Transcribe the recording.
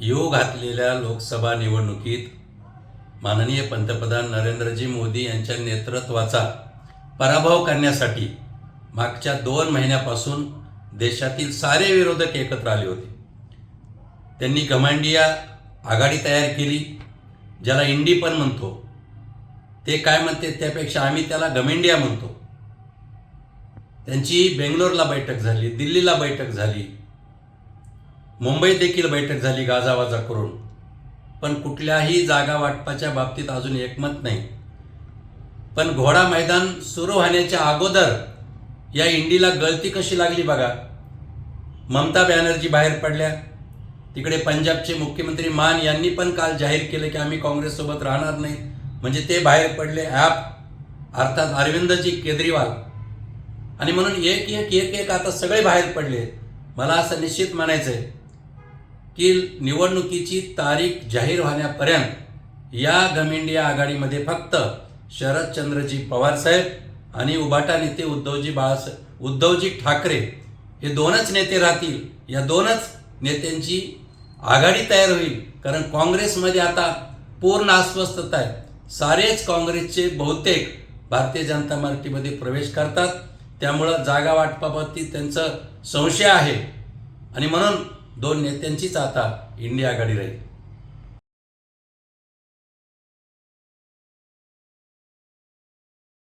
येऊ घातलेल्या लोकसभा निवडणुकीत माननीय पंतप्रधान नरेंद्रजी मोदी यांच्या नेतृत्वाचा पराभव करण्यासाठी मागच्या दोन महिन्यापासून देशातील सारे विरोधक एकत्र आले होते. त्यांनी गमांडिया आघाडी तयार केली ज्याला इंडी पण म्हणतो. ते काय म्हणते त्यापेक्षा आम्ही त्याला गमेंडिया म्हणतो. त्यांची बेंगलोरला बैठक झाली दिल्लीला बैठक झाली. मुंबईत देखील बैठक झाली गाजावाजा करून. पण कुठल्याही जागा वाटपाच्या बाबतीत अजून एकमत नाही. पण घोडा मैदान सुरू होण्याच्या अगोदर या इंडीला गळती कशी लागली बघा. ममता बॅनर्जी बाहेर पडल्या. तिकडे पंजाबचे मुख्यमंत्री मान यांनी पण काल जाहीर केलं की आम्ही काँग्रेससोबत राहणार नाही. म्हणजे ते बाहेर पडले ॲप अर्थात अरविंदजी केजरीवाल. आणि म्हणून एक एक एक एक आता सगळे बाहेर पडले. मला असं निश्चित म्हणायचं आहे की निवडणुकीची तारीख जाहीर होण्यापर्यंत या गमिंडिया आघाडीमध्ये फक्त शरदचंद्रजी पवारसाहेब आणि उबाटा नेते उद्धवजी बाळासाहेब उद्धवजी ठाकरे हे दोनच नेते राहतील. या दोनच नेत्यांची आघाडी तयार होईल. कारण काँग्रेसमध्ये आता पूर्ण अस्वस्थता आहे. सारेच काँग्रेसचे बहुतेक भारतीय जनता पार्टीमध्ये प्रवेश करतात. त्यामुळं जागा वाटपाबाबतीत त्यांचं संशय आहे. आणि म्हणून दोन नेत्यांचीच आता इंडिया आघाडी राहील